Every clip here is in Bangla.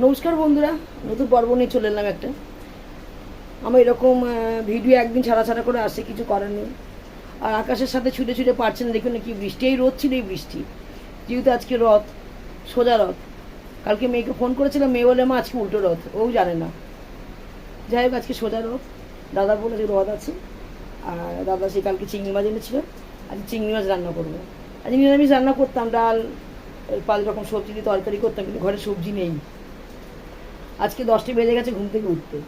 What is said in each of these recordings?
নমস্কার বন্ধুরা, নতুন পর্ব নিয়ে চলে এলাম একটা। আমার এরকম ভিডিও একদিন ছাড়া ছাড়া করে আসে, কিছু করার নেই। আর আকাশের সাথে ছুটে ছুটে পারছেন দেখুন কি বৃষ্টি। এই রোদ ছিল এই বৃষ্টি, যেহেতু আজকে রথ, সোজা রথ। কালকে মেয়েকে ফোন করেছিলাম, মেয়ে বলে, মা, আজকে উল্টো রথ। ও জানে না। যাই হোক, আজকে সোজা রথ। দাদা বলে যে রথ আছে। আর দাদা সে কালকে চিংড়ি মাছ এনেছিল। আজ চিংড়ি মাছ রান্না করব। আজ নিরামিষ রান্না করতাম, ডাল পাঁচ রকম সবজি দিয়ে তরকারি করতাম, কিন্তু ঘরে সবজি নেই। আজকে দশটা বেজে গেছে ঘুম থেকে উঠতে।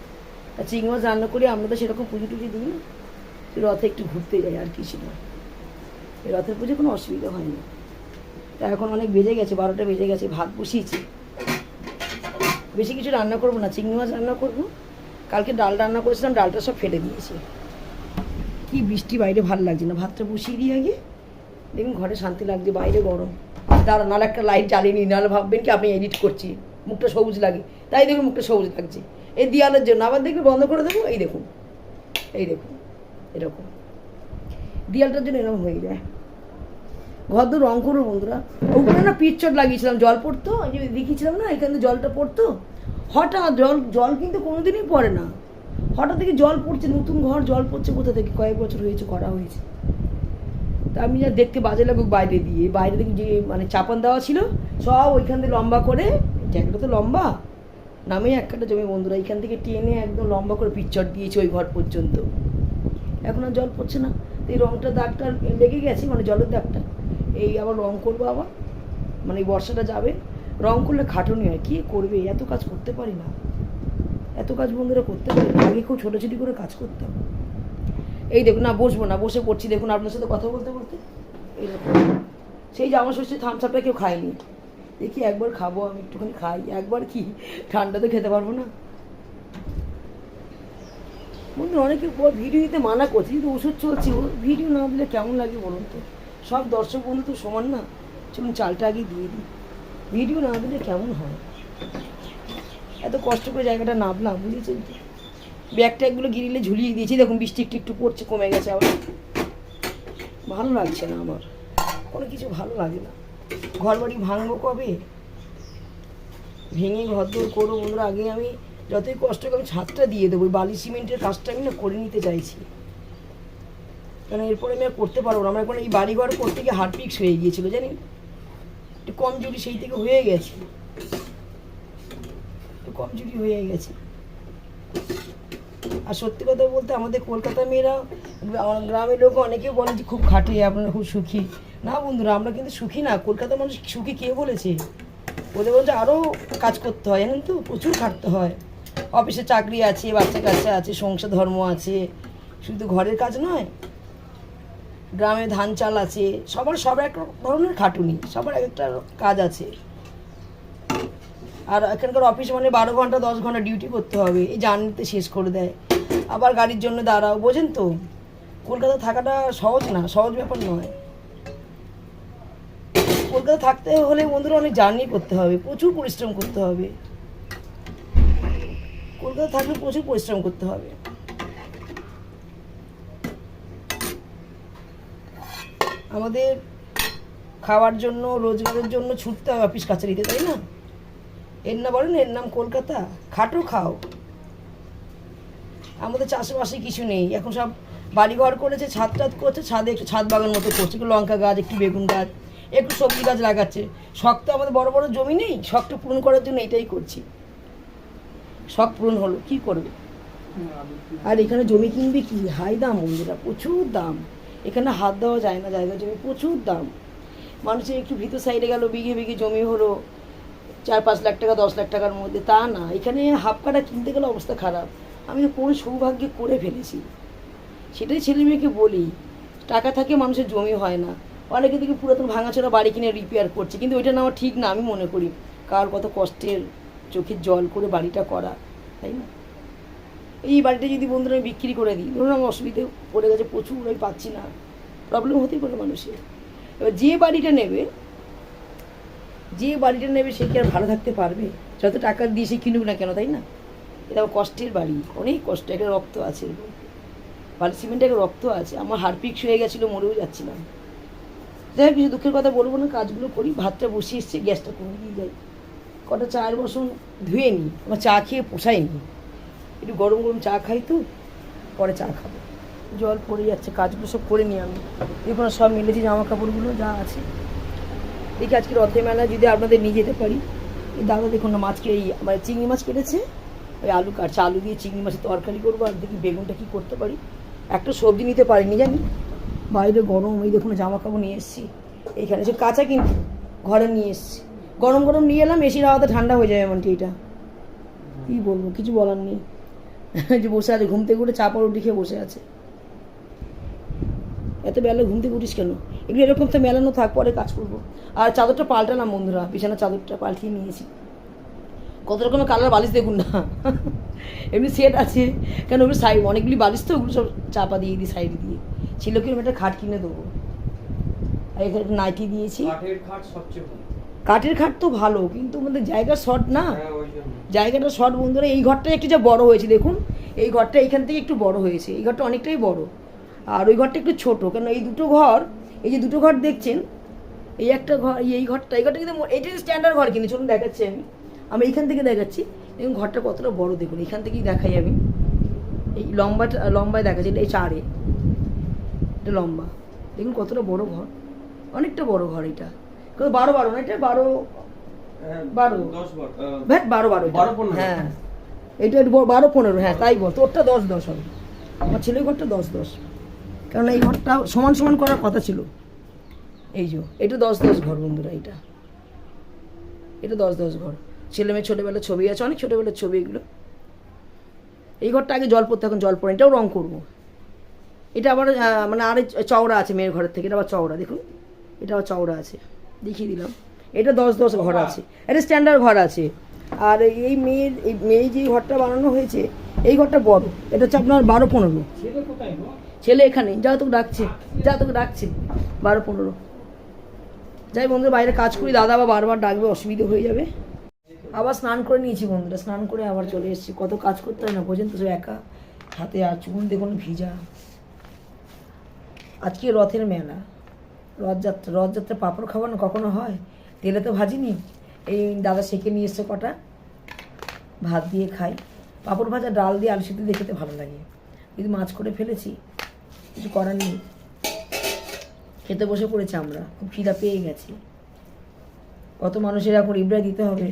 আর চিংড়ি মাছ রান্না করি, আমরা তো সেরকম পুজো টুজো দিই না। রথে একটু ঘুরতে যাই আর কিছু না এই রথের পুজো কোনো অসুবিধা হয়নি তা এখন অনেক বেজে গেছে, বারোটা বেজে গেছে, ভাত বসিয়েছি। বেশি কিছু রান্না করব না, চিংড়ি মাছ রান্না করব। কালকে ডাল রান্না করেছিলাম, ডালটা সব ফেলে দিয়েছে। কি বৃষ্টি, বাইরে ভালো লাগছে না। ভাতটা বসিয়ে দিয়ে আগে। দেখুন ঘরে শান্তি লাগছে, বাইরে গরম। দাঁড়া নাহলে একটা লাইট জ্বালিয়ে নিই। নাহলে ভাববেন কি আপনি এডিট করছি। মুখটা সবুজ লাগে। তাই দেখুন মুখটা সবুজ লাগছে। এই দেওয়ালের জন্য আবার দেখবে বন্ধ করে দেবো, এই দেখুন। এই দেখুন, এরকম। দেওয়ালটার জন্য এরকম হয়ে যায়। ঘর তো রং করব বন্ধুরা। ওখানে না পিচচট লাগিয়েছিলাম, জল পড়তো ওই দেখিয়েছিলাম না, এখানে জলটা পড়তো। হঠাৎ জল জল কিন্তু কোনোদিনই পড়ে না। হঠাৎ থেকে জল পড়ছে, নতুন ঘর, জল পড়ছে কোথা থেকে? কয়েক বছর হয়েছে, করা হয়েছে। তা আমি যা দেখতে বাজে লাগুক বাইরে দিয়ে। বাইরে থেকে যে মানে চাপান দেওয়া ছিল, সব ওইখান থেকে লম্বা করে, জায়গাটা তো লম্বা নামে এক কাটা জমি বন্ধুরা এইখান থেকে টেনে একদম লম্বা করে পিকচার দিয়েছে ওই ঘর পর্যন্ত। এখন আর জল পড়ছে না। এই রংটা দাগটা লেগে গেছে মানে জলের দাগটা। এই আবার রং করব আবার মানে এই বর্ষাটা যাবে। রং করলে খাটুনি হয়, কী করবে? এত কাজ করতে পারি না। এত কাজ বন্ধুরা করতে পারি আগে খুব ছোটাছুটি করে কাজ করতাম। এই দেখুন, না, বসবো না, বসে পড়ছি। দেখুন, আপনার সাথে কথা বলতে বলতে। এই দেখুন। সেই জামা ষষ্ঠী থামসাপটা কেউ খায়নি। দেখি একবার খাব, আমি একটুখানি খাই। একবার কি? ঠান্ডা তো খেতে পারব না। বন্ধু অনেকে ভিডিও দিতে মানা করছে, কিন্তু ওষুধ চলছে। ভিডিও না দিলে কেমন লাগে বলুন তো? সব দর্শক বন্ধু তো সমান না। চলুন চালটা আগে দিয়ে দিই। ভিডিও না দিলে কেমন হয়? এত কষ্ট করে জায়গাটা নামলাম বুঝেছেন তো? ব্যাগ ট্যাগগুলো গিরিলে ঝুলিয়ে দিয়েছি। দেখুন, বৃষ্টি একটু একটু পড়ছে, কমে গেছে আবার। ভালো লাগছে না আমার। কোনো কিছু ভালো লাগে না। ঘর বাড়ি ভাঙবো কবে? ভেঙে ঘর দৌড় করব বন্ধুরা, আগে আমি যতই কষ্ট করে আমি ছাদটা দিয়ে দেবো বালি সিমেন্টের কাজটা আমি না করে নিতে চাইছি। কারণ এরপরে আমি আর করতে পারব না। আমার এখন এই বাড়িঘর করতে গিয়ে হার্ট হয়ে গিয়েছিল, জানি? একটু কমজোরি সেই থেকে হয়ে গেছে। একটু কমজোরি হয়ে গেছে। আর সত্যি কথা বলতে আমাদের কলকাতা মেয়েরা, গ্রামের লোক অনেকেই বলে যে খুব খাটে, আপনারা খুব সুখী। না বন্ধুরা, আমরা কিন্তু সুখী না। কলকাতার মানুষ সুখী কে বলেছে? ওদের বলছে আরও কাজ করতে হয়, জানেন তো? প্রচুর খাটতে হয়। অফিসে চাকরি আছে, বাচ্চা কাচ্চা আছে, সংসার ধর্ম আছে। শুধু ঘরের কাজ নয়, গ্রামে ধান চাল আছে। সবার সব এক ধরনের খাটুনি, সবার এক একটা কাজ আছে। আর এখানকার অফিস মানে বারো ঘণ্টা, দশ ঘণ্টা ডিউটি করতে হবে। এই জার্নিতে শেষ করে দেয়। আবার গাড়ির জন্য দাঁড়াও, বোঝেন তো? কলকাতা থাকাটা সহজ না, সহজ ব্যাপার নয়। কলকাতা থাকতে হলে বন্ধুরা অনেক জার্নি করতে হবে, প্রচুর পরিশ্রম করতে হবে। কলকাতা থাকলে প্রচুর পরিশ্রম করতে হবে। আমাদের খাওয়ার জন্য, রোজগারের জন্য ছুটতে হবে অফিস কাছারিতে, তাই না? এর না বলেন, এর নাম কলকাতা? খাটো খাও। আমাদের চাষবাসে কিছু নেই। এখন সব বাড়িঘর করেছে, ছাদ টাদ করছে, ছাদে একটু ছাদ বাগান মতো করছে, একটু লঙ্কা গাছ, একটু বেগুন গাছ। একটু সবজি গাছ লাগাচ্ছে। শখ তো আমাদের বড় বড় জমি নেই, শখটা পূরণ করার জন্য এটাই করছি। শখ পূরণ হলো, কি করবে? আর এখানে জমি কিনবে কি? হাই দাম বন্ধুরা, প্রচুর দাম। এখানে হাত দেওয়া যায় না, জায়গা জমি প্রচুর দাম। মানুষের একটু ভিতর সাইডে গেল, বিঘে বিঘে জমি হলো, চার পাঁচ লাখ টাকা, দশ লাখ টাকার মধ্যে, তা না। এখানে হাফ কাটা কিনতে গেলে অবস্থা খারাপ। আমি কোন সৌভাগ্যে করে ফেলেছি। সেটাই ছেলে মেয়েকে বলি, টাকা থাকে মানুষের জমি হয় না। অনেকে দেখি পুরাতন ভাঙাচোরা বাড়ি কিনে রিপেয়ার করছে, কিন্তু ওইটা নেওয়া ঠিক না, আমি মনে করি। কার কত কষ্টের চোখের জল করে বাড়িটা করা, তাই না? এই বাড়িটা যদি বন্ধুরা আমি বিক্রি করে দিই, ধরুন আমার অসুবিধে পড়ে গেছে প্রচুর, আমি পাচ্ছি না প্রবলেম হতেই পারে মানুষের। এবার যে বাড়িটা নেবে, যে বাড়িটা নেবে সে কি আর ভালো থাকতে পারবে? যত টাকা দিয়ে সে কিনুক না কেন, তাই না? এটা কষ্টের বাড়ি, অনেক কষ্ট, একটা রক্ত আছে। বালি সিমেন্টে একটা রক্ত আছে, আমার হারপিক্স হয়ে গেছিল, মরেও যাচ্ছিলাম। যাই কিছু দুঃখের কথা বলব না, কাজগুলো করি, ভাতটা বসিয়ে এসছে, গ্যাসটা কমে দিয়ে যাই। কটা চায়ের বসন, ধুয়ে নিই, আমার চা খেয়ে পোষায়নি একটু গরম গরম চা খাই তো, পরে চা খাব। জল পড়ে যাচ্ছে, কাজগুলো সব করে নিই আমি। দেখুন সব মিলেছি জামা কাপড়গুলো যা আছে। দেখি আজকে রথের মেলা, যদি আপনাদের নিয়ে যেতে পারি। দাদা দেখুন না, মাছকে এই মানে চিংড়ি মাছ কেটেছে। ওই আলু কাটছে আলু দিয়ে চিংড়ি মাছের তরকারি করব, আর দেখি বেগুনটা কী করতে পারি। একটা সবজি নিতে পারিনি জানি। বাইরে গরম, এই দেখুন জামা কাপড় নিয়ে এসেছি। এইখানে সে কাঁচা কিন্তু ঘরে নিয়ে এসেছি। গরম গরম নিয়ে এলাম, এসির হাওয়াতে ঠান্ডা হয়ে যায় এমনকি এটা। কী বলব, কিছু বলার নেই। যে বসে আছে, ঘুম থেকে উঠে চাপড় উঠে খেয়ে বসে আছে। এত বেলা ঘুম থেকে উঠিস কেন? এগুলো এরকম তো মেলানো থাক, পরে কাজ করব। আর চাদরটা পাল্টালাম বন্ধুরা বিছানার চাদরটা পাল্টিয়ে নিয়েছি। কত রকমের কালার বালিশ দেখুন না। এমনি সেট আছে, কেন ওগুলো সাইড অনেকগুলি বালিশ তো, ওগুলো সব চাপা দিয়ে দিই সাইড দিয়ে। ছিল কিলোমিটার খাট কিনে দেবো। আর এখানে একটা নাইটি দিয়েছি। কাঠের খাট তো ভালো কিন্তু আমাদের জায়গা শর্ট না। হ্যাঁ জায়গাটা শর্ট বন্ধুরা এই ঘরটা একটু যা বড় হয়েছে দেখুন। এই ঘরটা এইখান থেকে একটু বড় হয়েছে। এই ঘরটা অনেকটাই বড়। আর ওই ঘরটা একটু ছোট কেন এই দুটো ঘর এই যে দুটো ঘর দেখছেন এই একটা ঘর এই- ঘরটা এই ঘরটা কিন্তু এইটা স্ট্যান্ডার্ড ঘর কিন্তু চলুন দেখাচ্ছি আমি। আমি এইখান থেকে দেখাচ্ছি। দেখুন ঘরটা কতটা বড় দেখুন এখান থেকেই দেখাই আমি। এই লম্বাটা লম্বায় দেখাচ্ছি এটা এই চারে। এটা লম্বা। দেখুন কতটা বড় ঘর। অনেকটা বড় ঘর এটা। কত বারো বারো না এটা? বারো হ্যাঁ, বারো। ভ্যাট বারো বারো বারো পনেরো। হ্যাঁ। এটা বারো পনেরো। হ্যাঁ তাই বল। তোরটা দশ দশ হবে। আমার ছেলের ঘরটা দশ দশ। কারণ এই ঘরটা সমান সমান করার কথা ছিল। এই যে এটা দশ দশ ঘর বন্ধুরা এটা। এটা দশ দশ ঘর। ছেলে মেয়ে ছোটোবেলার ছবি আছে অনেক ছোটোবেলার ছবি এগুলো। এই ঘরটা আগে জল পড়তে এখন জল পড়ে এটাও রং করব। এটা আবার মানে আরে চওড়া আছে মেয়ের ঘরের থেকে এটা আবার চওড়া দেখুন। এটা আবার চওড়া আছে দেখিয়ে দিলাম। এটা দশ দশ ঘর আছে এটা স্ট্যান্ডার্ড ঘর আছে। আর এই মেয়ের এই মেয়ে যে ঘরটা বানানো হয়েছে এই ঘরটা বড় এটা হচ্ছে আপনার বারো পনেরো। ছেলে এখানে যা তোকে ডাকছে যা তোকে ডাকছে বারো পনেরো। যাই বন্ধুরা বাইরে কাজ করি দাদা বা বারবার ডাকবে অসুবিধা হয়ে যাবে। আবার স্নান করে নিয়েছি বন্ধুরা স্নান করে আবার চলে এসেছি। কত কাজ করতে হয় না পর্যন্ত সব একা হাতে আর চুল দেখুন ভিজা। আজকে রথের মেলা। রথযাত্রা রথযাত্রা পাঁপড় খাওয়ানো কখনো হয়? তেলে তো ভাজিনি? এই দাদা সেকে নিয়ে এসছে কটা। ভাত দিয়ে খাই। পাঁপড় ভাজা, ডাল দিয়ে আলু সিদ্ধ দিয়ে খেতে ভালো লাগে। কিন্তু মাছ করে ফেলেছি, কিছু করার নেই। খেতে বসে পড়েছি আমরা। খুব খিদা পেয়ে গেছি। কত মানুষের এখন ইবরা দিতে হবে।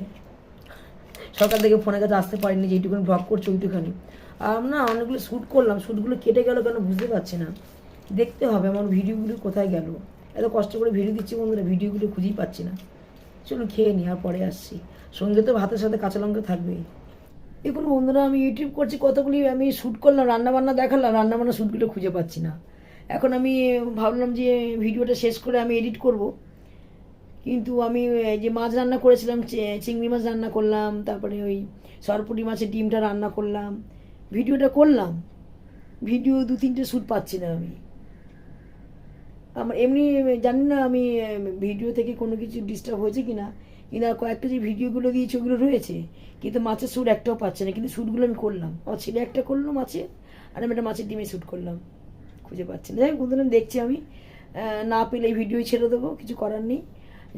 সকাল থেকে ফোনের কাছে আসতে পারিনি যে এইটুকুনি ব্লগ করছে ওইটুখানি। আর না, অনেকগুলো শ্যুট করলাম। শ্যুটগুলো কেটে গেল কেন বুঝতে পারছি না। দেখতে হবে আমার ভিডিওগুলো কোথায় গেল। এত কষ্ট করে ভিডিও দিচ্ছি বন্ধুরা, ভিডিওগুলো খুঁজেই পাচ্ছি না। চলুন খেয়ে নিই আর পরে আসছি। সঙ্গে তো ভাতের সাথে কাঁচা লঙ্কা থাকবেই। দেখুন বন্ধুরা, আমি ইউটিউব করছি কতগুলি, আমি শ্যুট করলাম, রান্নাবান্না দেখালাম, রান্নাবান্না শ্যুটগুলো খুঁজে পাচ্ছি না। এখন আমি ভাবলাম যে ভিডিওটা শেষ করে আমি এডিট করব। কিন্তু আমি যে মাছ রান্না করেছিলাম চিংড়ি মাছ রান্না করলাম, তারপরে ওই সরপুটি মাছের ডিমটা রান্না করলাম। ভিডিওটা করলাম। ভিডিও দু তিনটে শ্যুট পাচ্ছি না আমি। আমার এমনি জানি না আমি ভিডিও থেকে কোনো কিছু ডিস্টার্ব হয়েছে কি না আর কয়েকটা যে ভিডিওগুলো দিয়েছে, ওগুলো রয়েছে। কিন্তু মাছের শ্যুট একটাও পাচ্ছে না। কিন্তু শ্যুটগুলো আমি করলাম। আমার ছেলে একটা করল মাছের আর আমি একটা মাছের ডিমে শ্যুট করলাম। খুঁজে পাচ্ছি না। যাই বন্ধুরা, দেখছি আমি। না পেলে এই ভিডিওই ছেড়ে দেবো। কিছু করার নেই।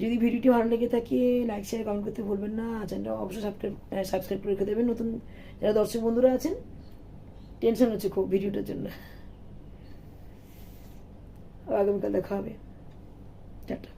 যদি ভিডিওটি ভালো লেগে থাকে লাইক শেয়ার কমেন্ট করতে ভুলবেন না। চ্যানেলটা অবশ্যই সাবস্ক্রাইব সাবস্ক্রাইব করে রেখে দেবেন। নতুন যারা দর্শক বন্ধুরা আছেন টেনশন হচ্ছে খুব ভিডিওটার জন্য। আগামীকাল দেখা হবে টাটা